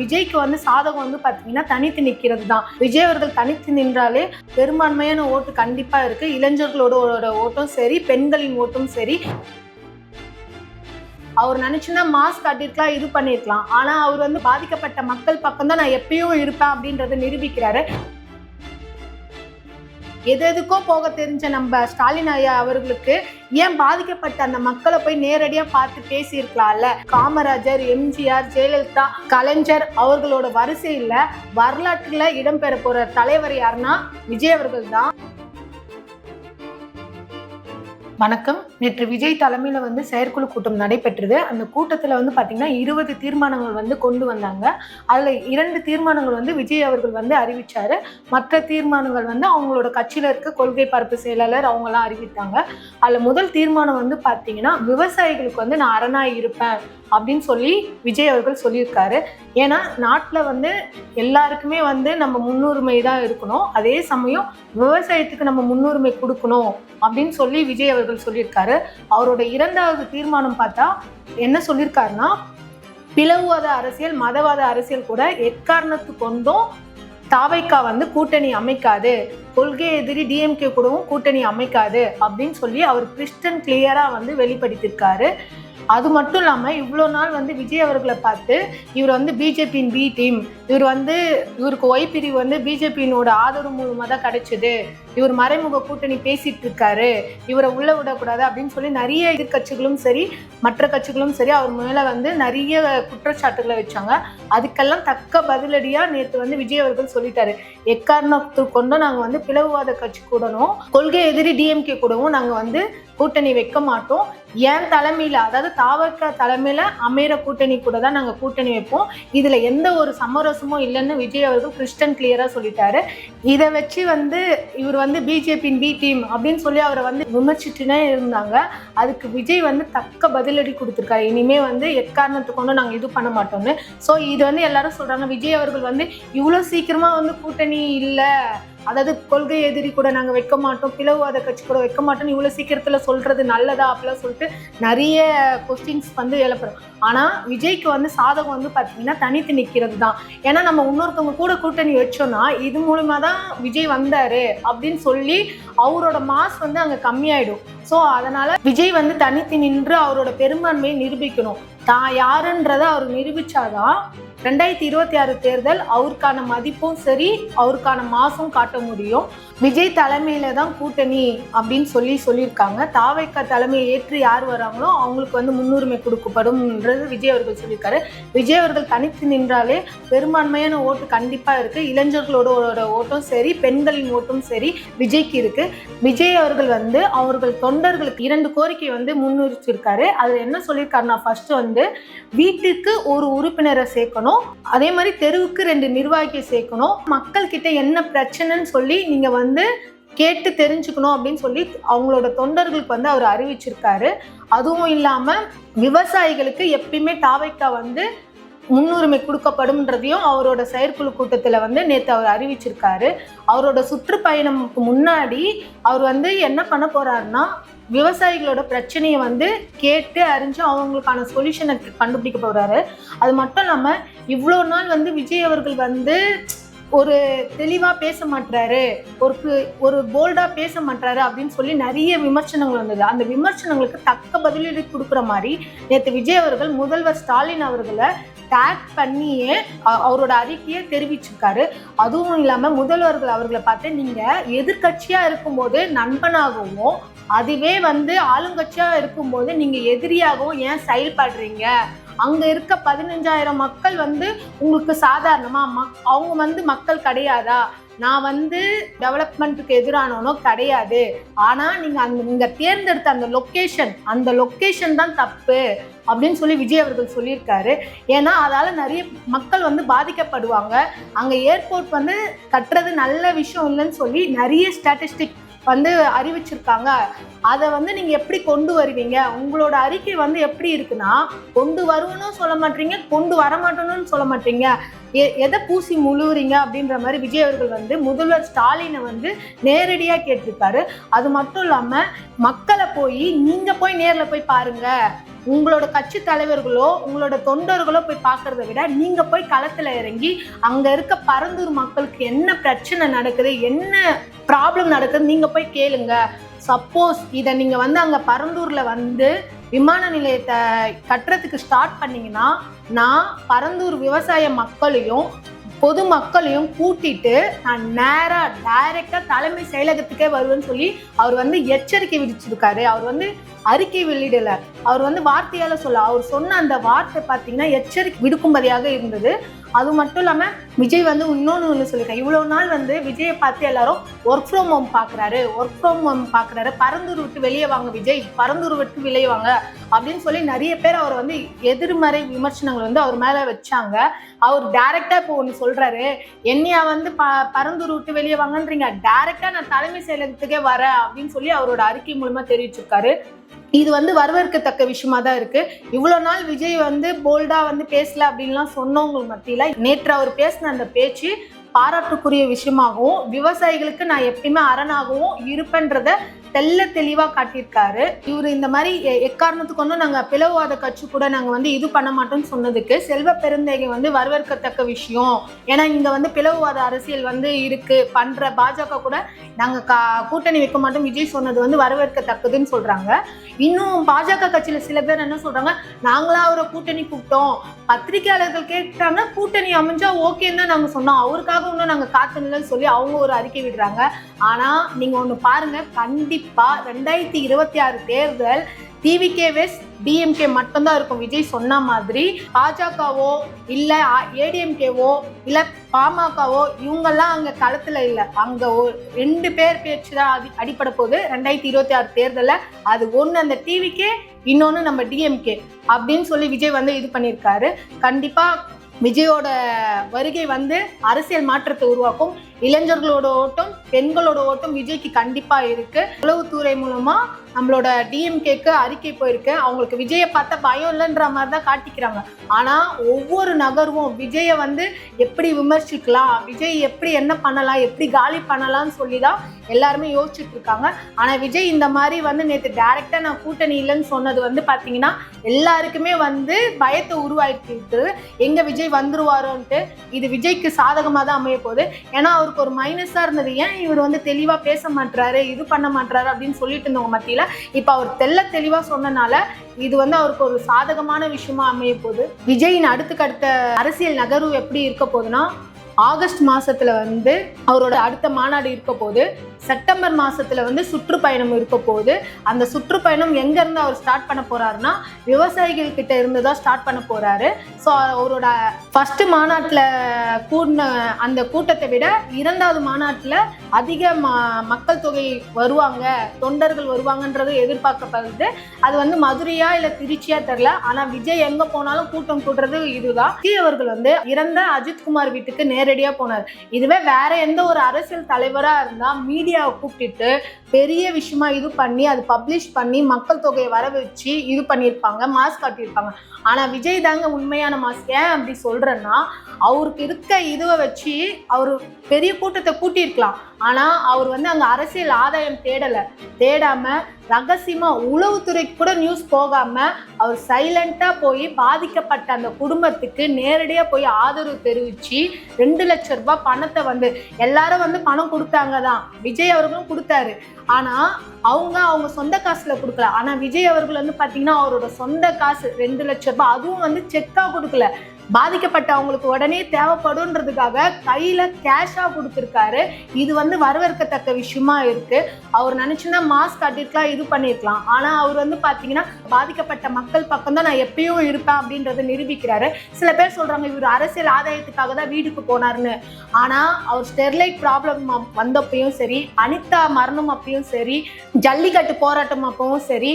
விஜய்க்கு வந்து சாதகம் வந்து பார்த்தீங்கன்னா தனித்து நிற்கிறது தான் விஜய் அவர்கள் தனித்து நின்றாலே பெரும்பான்மையான ஓட்டு கண்டிப்பாக இருக்குது இளைஞர்களோட ஓட்டும் சரி பெண்களின் ஓட்டும் சரி. அவர் நினைச்சுன்னா மாஸ்க் காட்டிருக்கலாம் இது பண்ணியிருக்கலாம். ஆனால் அவர் வந்து பாதிக்கப்பட்ட மக்கள் பக்கம் தான் நான் எப்பயும் இருப்பேன் அப்படின்றத நிரூபிக்கிறாரு. எது எதுக்கோ போக தெரிஞ்ச நம்ம ஸ்டாலின் ஐயா அவர்களுக்கு ஏன் பாதிக்கப்பட்ட அந்த மக்களை போய் நேரடியா பார்த்து பேசியிருக்கலாம்ல? காமராஜர் எம்ஜிஆர் ஜெயலலிதா கலைஞர் அவர்களோட வரிசையில வரலாற்றுல இடம்பெற போற தலைவர் யாருன்னா விஜய் அவர்கள் தான் வணக்கம். நேற்று விஜய் தலைமையில வந்து செயற்குழு கூட்டம் நடைபெற்றது. அந்த கூட்டத்துல வந்து பாத்தீங்கன்னா இருபது தீர்மானங்கள் வந்து கொண்டு வந்தாங்க. அதுல இரண்டு தீர்மானங்கள் வந்து விஜய் அவர்கள் வந்து அறிவிச்சாரு. மற்ற தீர்மானங்கள் வந்து அவங்களோட கட்சியில இருக்க கொள்கை பரப்பு செயலாளர் அவங்களாம் அறிவித்தாங்க. அதுல முதல் தீர்மானம் வந்து பாத்தீங்கன்னா விவசாயிகளுக்கு வந்து நான் அரணாய் இருப்பேன் அப்படின்னு சொல்லி விஜய் அவர்கள் சொல்லியிருக்காரு. ஏன்னா நாட்டில் வந்து எல்லாருக்குமே வந்து நம்ம முன்னுரிமை தான் இருக்கணும். அதே சமயம் விவசாயத்துக்கு நம்ம முன்னுரிமை கொடுக்கணும் அப்படின்னு சொல்லி விஜய் அவர்கள் சொல்லியிருக்காரு. அவரோட இரண்டாவது தீர்மானம் பார்த்தா என்ன சொல்லியிருக்காருன்னா பிளவுவாத அரசியல் மதவாத அரசியல் கூட எக்காரணத்து கொண்டும் தாவைக்கா வந்து கூட்டணி அமைக்காது. கொள்கை எதிரி டிஎம்கே கூடவும் கூட்டணி அமைக்காது அப்படின்னு சொல்லி அவர் கிறிஸ்டன் கிளியரா வந்து வெளிப்படுத்தியிருக்காரு. அது மட்டும் இல்லாமல் இவ்வளோ நாள் வந்து விஜய் அவர்களை பார்த்து இவர் வந்து பிஜேபியின் பி டீம் இவர் வந்து இவருக்கு ஒய் பிரிவு வந்து பிஜேபியினோட ஆதரவு மூலமாக தான் கிடைச்சிது. இவர் மறைமுக கூட்டணி பேசிட்டு இருக்காரு. இவரை உள்ளே விடக்கூடாது அப்படின்னு சொல்லி நிறைய எதிர்கட்சிகளும் சரி மற்ற கட்சிகளும் சரி அவர் மேலே வந்து நிறைய குற்றச்சாட்டுகளை வச்சாங்க. அதுக்கெல்லாம் தக்க பதிலடியாக நேற்று வந்து விஜய் அவர்கள் சொல்லிட்டாரு. எக்காரணத்து கொண்டும் நாங்கள் வந்து பிளவுவாத கட்சி கூடணும் கொள்கை எதிரி டிஎம்கே கூடவும் நாங்கள் வந்து கூட்டணி வைக்க மாட்டோம். என் தலைமையில் அதாவது தாவக்க தலைமையில் அமைகிற கூட்டணி கூட தான் நாங்கள் கூட்டணி வைப்போம். இதில் எந்த ஒரு சமரசமும் இல்லைன்னு விஜய் அவர்கள் கிறிஸ்டன் கிளியராக சொல்லிட்டாரு. இதை வச்சு வந்து இவர் வந்து பிஜேபியின் பி டீம் அப்படின்னு சொல்லி அவரை வந்து விமர்சிச்சுனே இருந்தாங்க. அதுக்கு விஜய் வந்து தக்க பதிலடி கொடுத்துருக்காரு. இனிமே வந்து எக்காரணத்தை கொண்டு நாங்கள் இது பண்ண மாட்டோம்னு. ஸோ இது வந்து எல்லாரும் சொல்றாங்க விஜய் அவர்கள் வந்து இவ்வளோ சீக்கிரமா வந்து கூட்டணி இல்லை. அதாவது கொள்கை எதிரி கூட நாங்கள் வைக்க மாட்டோம் பிளவுவாத கட்சி கூட வைக்க மாட்டோம்னு இவ்வளோ சீக்கிரத்தில் சொல்கிறது நல்லதா அப்படிலாம் சொல்லிட்டு நிறைய கொஸ்டின்ஸ் வந்து எழுப்புறோம். ஆனால் விஜய்க்கு வந்து சாதகம் வந்து பார்த்தீங்கன்னா தனித்து நிற்கிறது தான். ஏன்னா நம்ம இன்னொருத்தவங்க கூட கூட்டணி வச்சோம்னா இது மூலிமா தான் விஜய் வந்தார் அப்படின்னு சொல்லி அவரோட மாஸ் வந்து அங்கே கம்மியாயிடும். ஸோ அதனால் விஜய் வந்து தனித்து நின்று அவரோட பெரும்பான்மையை நிரூபிக்கணும். தான் யாருன்றதை அவர் நிரூபித்தாதான் ரெண்டாயிரத்தி இருபத்தி ஆறு தேர்தல் அவருக்கான மதிப்பும் சரி அவருக்கான மாசும் காட்ட முடியும். விஜய் தலைமையில தான் கூட்டணி அப்படின்னு சொல்லி சொல்லியிருக்காங்க. தாவைக்கா தலைமையை ஏற்று யார் வராங்களோ அவங்களுக்கு வந்து முன்னுரிமை கொடுக்கப்படும்ன்றது விஜய் அவர்கள் சொல்லியிருக்காரு. விஜய் அவர்கள் தனித்து நின்றாலே பெரும்பான்மையான ஓட்டு கண்டிப்பாக இருக்கு. இளைஞர்களோட ஓட்டும் சரி பெண்களின் ஓட்டும் சரி விஜய்க்கு இருக்கு. விஜய் அவர்கள் வந்து அவர்கள் தொண்டர்களுக்கு இரண்டு கோரிக்கை வந்து முன்னுரிச்சிருக்காரு. அதில் என்ன சொல்லியிருக்காருன்னா ஃபர்ஸ்ட் வந்து வீட்டுக்கு ஒரு உறுப்பினரை சேர்க்கணும். அதே மாதிரி தெருவுக்கு ரெண்டு நிர்வாகியை சேர்க்கணும். மக்கள் கிட்ட என்ன பிரச்சனைன்னு சொல்லி நீங்க வந்து கேட்டு தெரிஞ்சுக்கணும் அப்படின்னு சொல்லி அவங்களோட தொண்டர்களுக்கு வந்து அவர் அறிவிச்சிருக்காரு. அதுவும் இல்லாம விவசாயிகளுக்கு எப்பயுமே தாவைக்கா வந்து முன்னுரிமை கொடுக்கப்படும்ன்றதையும் அவரோட செயற்குழு கூட்டத்தில் வந்து நேற்று அவர் அறிவிச்சிருக்காரு. அவரோட சுற்றுப்பயணமுக்கு முன்னாடி அவர் வந்து என்ன பண்ண போறாருன்னா விவசாயிகளோட பிரச்சனையை வந்து கேட்டு அறிஞ்சு அவங்களுக்கான சொல்யூஷனை கண்டுபிடிக்க போறாரு. அது மட்டும் இல்லாமல் இவ்வளோ நாள் வந்து விஜய் அவர்கள் வந்து ஒரு தெளிவா பேச மாட்டாரு ஒரு ஒரு போல்டா பேச மாட்டாரு அப்படின்னு சொல்லி நிறைய விமர்சனங்கள் வந்தது. அந்த விமர்சனங்களுக்கு தக்க பதிலடி கொடுக்குற மாதிரி நேற்று விஜய் அவர்கள் முதல்வர் ஸ்டாலின் அவர்களை டேக் பண்ணியே அவரோட அறிக்கையை தெரிவிச்சிருக்காரு. அதுவும் இல்லாம முதல்வர்கள் அவர்களை பார்த்து நீங்க எதிர்க்கட்சியா இருக்கும்போது நண்பனாகவும் அதுவே வந்து ஆளுங்கட்சியா இருக்கும்போது நீங்க எதிரியாகவும் ஏன் செயல்படுறீங்க? அங்க இருக்க பதினஞ்சாயிரம் மக்கள் வந்து உங்களுக்கு சாதாரணமா மக் அவங்க வந்து மக்கள் கிடையாதா? நான் வந்து டெவலப்மெண்ட்டுக்கு எதிரானவனோ கிடையாது. ஆனா நீங்க அந்த நீங்க தேர்ந்தெடுத்த அந்த லொக்கேஷன் அந்த லொக்கேஷன் தான் தப்பு அப்படின்னு சொல்லி விஜய் அவர்கள் சொல்லியிருக்காரு. ஏன்னா அதால நிறைய மக்கள் வந்து பாதிக்கப்படுவாங்க. அங்க ஏர்போர்ட் வந்து கட்டுறது நல்ல விஷயம் இல்லைன்னு சொல்லி நிறைய ஸ்டாட்டிஸ்டிக் வந்து அறிவிச்சிருக்காங்க. அதை வந்து நீங்க எப்படி கொண்டு வருவீங்க? உங்களோட அறிக்கை வந்து எப்படி இருக்குன்னா கொண்டு வருவனும் சொல்ல மாட்டீங்க கொண்டு வர மாட்டோம்னு சொல்ல மாட்டீங்க. எ- எதை பூசி முழுவுறீங்க அப்படின்ற மாதிரி விஜய் அவர்கள் வந்து முதல்வர் ஸ்டாலினை வந்து நேரடியாக கேட்டிருக்காரு. அது மட்டும் இல்லாமல் மக்களை போய் நீங்கள் போய் நேரில் போய் பாருங்கள் உங்களோட கட்சி தலைவர்களோ உங்களோட தொண்டர்களோ போய் பார்க்கறத விட நீங்க போய் களத்துல இறங்கி அங்க இருக்க பரந்தூர் மக்களுக்கு என்ன பிரச்சனை நடக்குது என்ன ப்ராப்ளம் நடக்குது நீங்க போய் கேளுங்க. சப்போஸ் இதை நீங்க வந்து அங்க பரந்தூர்ல வந்து விமான நிலையத்தை கட்டுறதுக்கு ஸ்டார்ட் பண்ணீங்கன்னா நான் பரந்தூர் விவசாய மக்களையும் பொது மக்களையும் கூட்டிட்டு நான் நேரா டைரக்டா தலைமை செயலகத்துக்கே வருவேன்னு சொல்லி அவர் வந்து எச்சரிக்கை விதிச்சிருக்காரு. அவர் வந்து அறிக்கை வெளியிடல. அவர் வந்து வார்த்தையால சொல்ல அவர் சொன்ன அந்த வார்த்தை பார்த்தீங்கன்னா எச்சரிக்கை விடுக்கும்படியாக இருந்தது. அது மட்டும் இல்லாமல் விஜய் வந்து இன்னொன்று ஒன்று சொல்லியிருக்கேன் இவ்வளோ நாள் வந்து விஜயை பார்த்து எல்லாரும் ஒர்க் ஃப்ரம் ஹோம் பார்க்குறாரு. ஒர்க் ஃப்ரம் ஹோம் பார்க்குறாரு. பரந்தூர் விட்டு வெளியே வாங்க விஜய். பரந்தூர் விட்டு வெளியே வாங்க அப்படின்னு சொல்லி நிறைய பேர் அவர் வந்து எதிர்மறை விமர்சனங்கள் வந்து அவர் மேலே வச்சாங்க. அவர் டேரெக்டாக இப்போ ஒன்று சொல்கிறாரு என்னையா வந்து ப பரந்தூர் விட்டு வெளியே வாங்கன்றீங்க. டேரெக்டாக நான் தலைமை செயலகத்துக்கே வரேன் அப்படின்னு சொல்லி அவரோட அறிக்கை மூலமாக தெரிவிச்சிருக்காரு. இது வந்து வரவேற்கத்தக்க விஷயமா தான் இருக்கு. இவ்வளோ நாள் விஜய் வந்து போல்டா வந்து பேசல அப்படின்லாம் சொன்னவங்களுக்கு மத்தியில் நேற்று அவர் பேசின அந்த பேச்சு பாராட்டுக்குரிய விஷயமாகவும் விவசாயிகளுக்கு நான் எப்பயுமே அரணாகவும் இருப்பேன்றத தெல்ல தெளிவாக காட்டியிருக்காரு. இவர் இந்த மாதிரி எ- எக்காரணத்துக்கு ஒன்றும் நாங்கள் பிளவுவாத கட்சி கூட நாங்கள் வந்து இது பண்ண மாட்டோம்னு சொன்னதுக்கு செல்வ பெருந்தேகை வந்து வரவேற்கத்தக்க விஷயம். ஏன்னா இங்கே வந்து பிளவுவாத அரசியல் வந்து இருக்கு. பண்ணுற பாஜக கூட நாங்கள் கா கூட்டணி வைக்க மாட்டோம். விஜய் சொன்னது வந்து வரவேற்கத்தக்கதுன்னு சொல்கிறாங்க இன்னும் பாஜக கட்சியில் சில பேர் என்ன சொல்கிறாங்க நாங்களா அவரை கூட்டணி கூப்பிட்டோம். பத்திரிகையாளர்கள் கேட்டாங்க கூட்டணி அமைஞ்சா ஓகேன்னு தான் நாங்கள் சொன்னோம். அவருக்காக இன்னும் நாங்கள் காத்துலன்னு சொல்லி அவங்க ஒரு அறிக்கை விடுறாங்க. ஆனால் நீங்கள் ஒன்று பாருங்கள் கண்டிப்பாக கண்டிப்பா ரெண்டாயிரத்தி இருபத்தி ஆறு தேர்தல் டிவிகே வெஸ் டிஎம்கே மட்டும்தான் இருக்கும். விஜய் சொன்ன மாதிரி பாஜகவோ இல்ல ஏடிஎம்கேவோ இல்ல பாமகவோ இவங்கெல்லாம் அங்க களத்துல இல்ல. அங்க ரெண்டு பேர் பேச்சு தான் அடி அடிப்பட போகுது. ரெண்டாயிரத்தி இருபத்தி ஆறு தேர்தலில் அது ஒன்று அந்த டிவிக்கே இன்னொன்று நம்ம டிஎம்கே அப்படின்னு சொல்லி விஜய் வந்து இது பண்ணியிருக்காரு. கண்டிப்பா விஜயோட வருகை வந்து அரசியல் மாற்றத்தை உருவாக்கும். இளைஞர்களோட ஓட்டம் பெண்களோட ஓட்டம் விஜய்க்கு கண்டிப்பா இருக்கு. உளவுத்துறை மூலமா நம்மளோட டிஎம்கேக்கு அறிக்கை போயிருக்கு. அவங்களுக்கு விஜயை பார்த்தா பயம் இல்லைன்ற மாதிரி தான் காட்டிக்கிறாங்க. ஆனா ஒவ்வொரு நகர்வும் விஜயை வந்து எப்படி விமர்சிக்கலாம் விஜய் எப்படி என்ன பண்ணலாம் எப்படி காலி பண்ணலாம்னு சொல்லி தான் எல்லாருமே யோசிச்சுட்டு இருக்காங்க. ஆனா விஜய் இந்த மாதிரி வந்து நேற்று டைரக்டா நான் கூட்டணி இல்லைன்னு சொன்னது வந்து பாத்தீங்கன்னா எல்லாருக்குமே வந்து பயத்தை உருவாக்கிட்டு எங்க விஜய் வந்துருவாரோன்ட்டு இது விஜய்க்கு சாதகமாக தான் அமைய போகுது ஏன்னா அவருக்கு ஒரு மைனஸா இருந்தது. ஏன் இவர் வந்து தெளிவா பேச மாட்டாரு இது பண்ண மாட்டாரு அப்படின்னு சொல்லிட்டு இருந்தவங்க மத்தியில இப்ப அவர் தெள்ள தெளிவா சொன்னனால இது வந்து அவருக்கு ஒரு சாதகமான விஷயமா அமைய போகுது. விஜயின் அடுத்தக்கடுத்த அரசியல் நகர்வு எப்படி இருக்க போகுதுன்னா ஆகஸ்ட் மாசத்துல வந்து அவரோட அடுத்த மாநாடு இருக்க போகுது. செப்டம்பர் மாசத்துல வந்து சுற்றுப்பயணம் இருக்க போகுது. அந்த சுற்றுப்பயணம் எங்க இருந்து அவர் ஸ்டார்ட் பண்ண போறாருன்னா விவசாயிகள் கிட்ட இருந்து தான் ஸ்டார்ட் பண்ண போறாரு. ஸோ அவரோட ஃபர்ஸ்ட் மாநாட்டில் கூடின அந்த கூட்டத்தை விட இரண்டாவது மாநாட்டில் அதிக ம மக்கள் தொகை வருவாங்க தொண்டர்கள் வருவாங்கன்றது எதிர்பார்க்கப்படுது. அது வந்து மதுரையா இல்லை திருச்சியா தெரில ஆனால் விஜய் எங்கே போனாலும் கூட்டம் கூட்டுறது இதுதான். விஜய் அவர்கள் வந்து இறந்த அஜித்குமார் வீட்டுக்கு நேரடியாக போனார். இதுவே வேற எந்த ஒரு அரசியல் தலைவராக இருந்தால் மீடியாவை கூப்பிட்டுட்டு பெரிய விஷயமா இது பண்ணி அது பப்ளிஷ் பண்ணி மக்கள் தொகையை வர வச்சு இது பண்ணியிருப்பாங்க மாஸ்க் காட்டியிருப்பாங்க. ஆனால் விஜய் தாங்க உண்மையான மாஸ்க் ஏன் அப்படி சொல்கிறேன்னா அவருக்கு இருக்க இதுவை வச்சு அவர் பெரிய கூட்டத்தை கூட்டியிருக்கலாம். ஆனால் அவர் வந்து அங்கே அரசியல் ஆதாயம் தேடலை. தேடாமல் ரகசியமாக உளவுத்துறைக்கு கூட நியூஸ் போகாமல் அவர் சைலண்ட்டாக போய் பாதிக்கப்பட்ட அந்த குடும்பத்துக்கு நேரடியாக போய் ஆதரவு தெரிவித்து ரெண்டு லட்ச ரூபாய் பணத்தை வந்து எல்லாரும் வந்து பணம் கொடுத்தாங்க தான். விஜய் அவர்களும் கொடுத்தாரு. ஆனால் அவங்க அவங்க சொந்த காசில் கொடுக்கல. ஆனால் விஜய் அவர்கள் வந்து பார்த்திங்கன்னா அவரோட சொந்த காசு ரெண்டு லட்ச ரூபாய் அதுவும் வந்து செக்காக கொடுக்கல. பாதிக்கப்பட்ட அவங்களுக்கு உடனே தேவைப்படுன்றதுக்காக கையில கேஷா கொடுத்துருக்காரு. இது வந்து வரவேற்கத்தக்க விஷயமா இருக்கு. அவர் நினைச்சுன்னா மாஸ்க் கட்டிருக்கலாம் இது பண்ணிருக்கலாம். ஆனா அவர் வந்து பாத்தீங்கன்னா பாதிக்கப்பட்ட மக்கள் பக்கம் தான் நான் எப்பயும் இருப்பேன் அப்படின்றத நிரூபிக்கிறாரு. சில பேர் சொல்றாங்க இவர் அரசியல் ஆதாயத்துக்காக தான் வீட்டுக்கு போனாருன்னு. ஆனா அவர் ஸ்டெர்லைட் ப்ராப்ளம் வந்தப்பையும் சரி அனிதா மரணம் அப்பயும் சரி ஜல்லிக்கட்டு போராட்டம் அப்பவும் சரி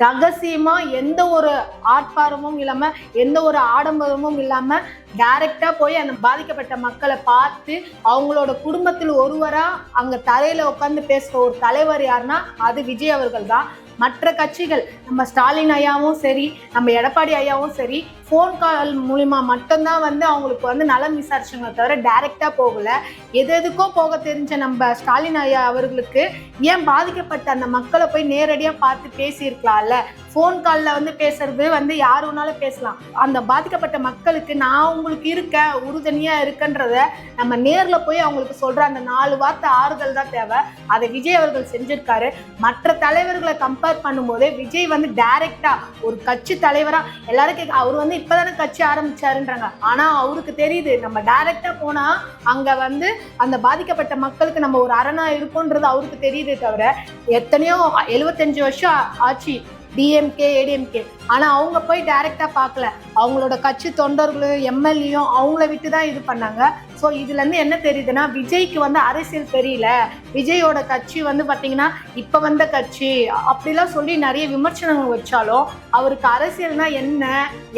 ரகசியமா எந்த ஒரு ஆட்பாரமும் இல்லாம எந்த ஒரு ஆடம்பரமும் இல்லாம டைரக்டா போய் அந்த பாதிக்கப்பட்ட மக்களை பார்த்து அவங்களோட குடும்பத்தில் ஒருவரா அங்க தரையில உட்காந்து பேசுற ஒரு தலைவர் யாருன்னா அது விஜய் அவர்கள் தான் மற்ற கட்சிகள் நம்ம ஸ்டாலின் ஐயாவும் சரி நம்ம எடப்பாடி ஐயாவும் சரி ஃபோன் கால் மூலிமா மட்டும்தான் வந்து அவங்களுக்கு வந்து நலம் விசாரிச்சுங்க தவிர டைரெக்டாக போகல. எது எதுக்கோ போக தெரிஞ்ச நம்ம ஸ்டாலின் ஐயா அவர்களுக்கு ஏன் பாதிக்கப்பட்ட அந்த மக்களை போய் நேரடியாக பார்த்து பேசியிருக்கலாம்ல? ஃபோன் காலில் வந்து பேசுறது வந்து யார் வேணாலும் பேசலாம். அந்த பாதிக்கப்பட்ட மக்களுக்கு நான் உங்களுக்கு இருக்கேன் உறுதுணையாக இருக்கன்றத நம்ம நேரில் போய் அவங்களுக்கு சொல்கிற அந்த நாலு வார்த்தை ஆறுதல் தான் தேவை. அதை விஜய் அவர்கள் செஞ்சிருக்காரு. மற்ற தலைவர்களை கம்பேர் பண்ணும்போது விஜய் வந்து டைரெக்டாக ஒரு கட்சி தலைவராக எல்லாரும் கேட்க அவர் வந்து இப்பதானே கட்சி ஆரம்பிச்சாருன்றாங்க. ஆனால் அவருக்கு தெரியுது நம்ம டைரெக்டாக போனால் அங்கே வந்து அந்த பாதிக்கப்பட்ட மக்களுக்கு நம்ம ஒரு அரணாக இருக்கோன்றது அவருக்கு தெரியுதே தவிர எத்தனையோ எழுபத்தஞ்சு வருஷம் ஆச்சு. டிஎம்கே ஏடிஎம்கே ஆனால் அவங்க போய் டைரக்டா பார்க்கல. அவங்களோட கட்சி தொண்டர்களும் எம்எல்ஏயும் அவங்கள விட்டு தான் இது பண்ணாங்க. ஸோ இதுலேருந்து என்ன தெரியுதுன்னா விஜய்க்கு வந்து அரசியல் தெரியல. விஜயோட கட்சி வந்து பார்த்திங்கன்னா இப்போ வந்த கட்சி. அப்படிலாம் சொல்லி நிறைய விமர்சனங்கள் வச்சாலும் அவருக்கு அரசியல்னா என்ன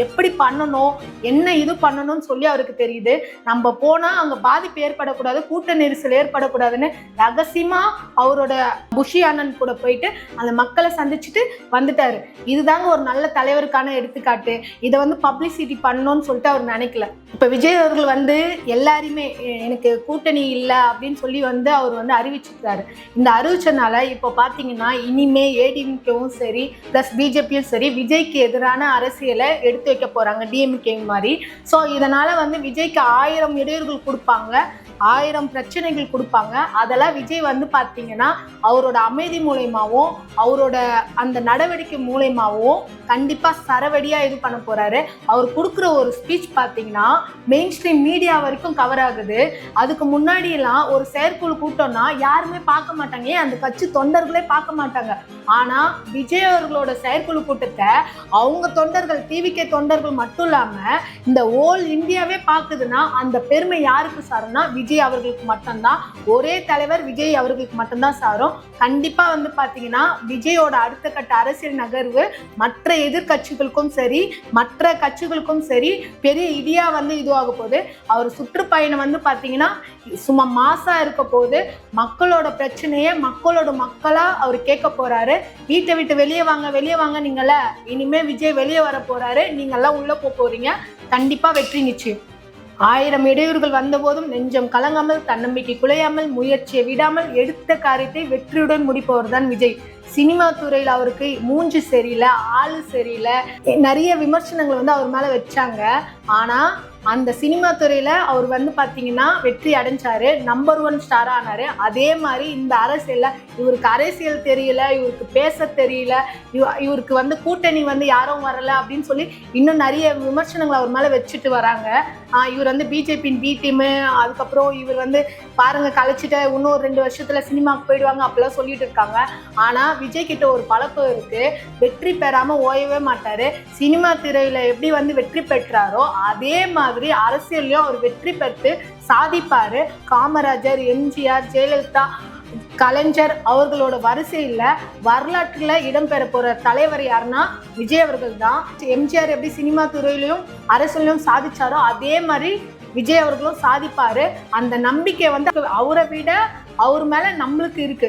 எப்படி பண்ணணும் என்ன இது பண்ணணும்னு சொல்லி அவருக்கு தெரியுது. நம்ம போனால் அங்கே பாதிப்பு ஏற்படக்கூடாது கூட்ட நெரிசல் ஏற்படக்கூடாதுன்னு ரகசியமாக அவரோட புஷி அண்ணன் கூட போயிட்டு அந்த மக்களை சந்திச்சுட்டு வந்துட்டாரு. இதுதாங்க ஒரு நல்ல தலைவருக்கான எடுத்துக்காட்டு. இதை வந்து பப்ளிசிட்டி பண்ணோன்னு சொல்லிட்டு அவர் நினைக்கல. இப்போ விஜய் அவர்கள் வந்து எல்லாருமே எனக்கு கூட்டணி இல்லை அப்படின்னு சொல்லி வந்து அவர் வந்து அறிவிச்சிருக்காரு. இந்த அறிவிச்சனால இப்போ பார்த்தீங்கன்னா இனிமே ஏடிஎம்கேவும் சரி ப்ளஸ் பிஜேபியும் சரி விஜய்க்கு எதிரான அரசியலை எடுத்து வைக்க போகிறாங்க டிஎம்கே மாதிரி ஸோ இதனால் வந்து விஜய்க்கு ஆயிரம் இடையூறுகள் கொடுப்பாங்க. ஆயிரம் பிரச்சனைகள் கொடுப்பாங்க. அதெல்லாம் விஜய் வந்து பார்த்தீங்கன்னா அவரோட அமைதி மூலயமாவும் அவரோட அந்த நடவடிக்கை மூலயமாவும் கண்டிப்பாக சரவடியாக இது பண்ண போகிறாரு அவர் கொடுக்குற ஒரு ஸ்பீச் பார்த்தீங்கன்னா மெயின் ஸ்ட்ரீம் மீடியா வரைக்கும் கவர் ஆகுது. அதுக்கு முன்னாடியெல்லாம் ஒரு செயற்குழு கூட்டம்னா யாருமே பார்க்க மாட்டாங்க. ஏன்? அந்த கட்சி தொண்டர்களே பார்க்க மாட்டாங்க. ஆனால் விஜய் அவர்களோட செயற்குழு கூட்டத்தை அவங்க தொண்டர்கள் டிவிகே தொண்டர்கள் மட்டும் இல்லாமல் இந்த ஓல் இந்தியாவே பார்க்குதுன்னா அந்த பெருமை யாருக்கு சாருன்னா விஜய் அவர்களுக்கு மட்டும்தான். ஒரே தலைவர் விஜய் அவர்களுக்கு மட்டும்தான் சாரும். கண்டிப்பா வந்து பாத்தீங்கன்னா விஜயோட அடுத்த கட்ட அரசியல் நகர்வு மற்ற எதிர்க்கட்சிகளுக்கும் சரி மற்ற கட்சிகளுக்கும் சரி பெரிய இடியா வந்து இதுவாக போகுது. அவர் சுற்றுப்பயணம் வந்து பாத்தீங்கன்னா சும்மா மாசா இருக்க போது மக்களோட பிரச்சனையை மக்களோட மக்களா அவர் கேட்க போறாரு. வீட்டை விட்டு வெளியே வாங்க வெளியே வாங்க நீங்கள இனிமே விஜய் வெளியே வர போறாரு நீங்கெல்லாம் உள்ள போக போறீங்க. கண்டிப்பா வெற்றி நிச்சயம். ஆயிரம் இடையூறுகள் வந்தபோதும் நெஞ்சம் கலங்காமல் தன்னம்பிக்கை குலையாமல் முயற்சியை விடாமல் எடுத்த காரியத்தை வெற்றியுடன் முடிப்பவர்தான் விஜய். சினிமா துறையில் அவருக்கு மூஞ்சி சரியில்லை ஆளு சரியில்லை. நிறைய விமர்சனங்கள் வந்து அவர் மேலே வச்சாங்க. ஆனால் அந்த சினிமா துறையில் அவர் வந்து பார்த்தீங்கன்னா வெற்றி அடைஞ்சாரு. நம்பர் ஒன் ஸ்டார் ஆனார். அதே மாதிரி இந்த அரசியலில் இவருக்கு அரசியல் தெரியல இவருக்கு பேச தெரியல இவ- இவருக்கு வந்து கூட்டணி வந்து யாரும் வரல அப்படின்னு சொல்லி இன்னும் நிறைய விமர்சனங்கள் அவர் மேலே வச்சுட்டு வராங்க. இவர் வந்து பிஜேபியின் பி டீமு அதுக்கப்புறம் இவர் வந்து பாருங்கள் கலைச்சிட்ட இன்னும் ஒரு ரெண்டு வருஷத்தில் சினிமாவுக்கு போயிடுவாங்க அப்படிலாம் சொல்லிட்டு இருக்காங்க. ஆனால் விஜய் கிட்ட ஒரு பழக்கம் இருக்கு. வெற்றி பெறாம ஓயவே மாட்டாரு. சினிமா திரையில எப்படி வந்து வெற்றி பெற்றாரோ அதே மாதிரி அரசியல்லையும் அவர் வெற்றி பெற்று சாதிப்பாரு. காமராஜர் எம்ஜிஆர் ஜெயலலிதா கலைஞர் அவர்களோட வரிசையில் வரலாற்றில் இடம்பெற போகிற தலைவர் யாருன்னா விஜய் அவர்கள் தான். எம்ஜிஆர் எப்படி சினிமா துறையிலையும் அரசியலையும் சாதிச்சாரோ அதே மாதிரி விஜய் அவர்களும் சாதிப்பாரு. அந்த நம்பிக்கை வந்து அவரை விட அவர் மேலே நம்மளுக்கு இருக்கு.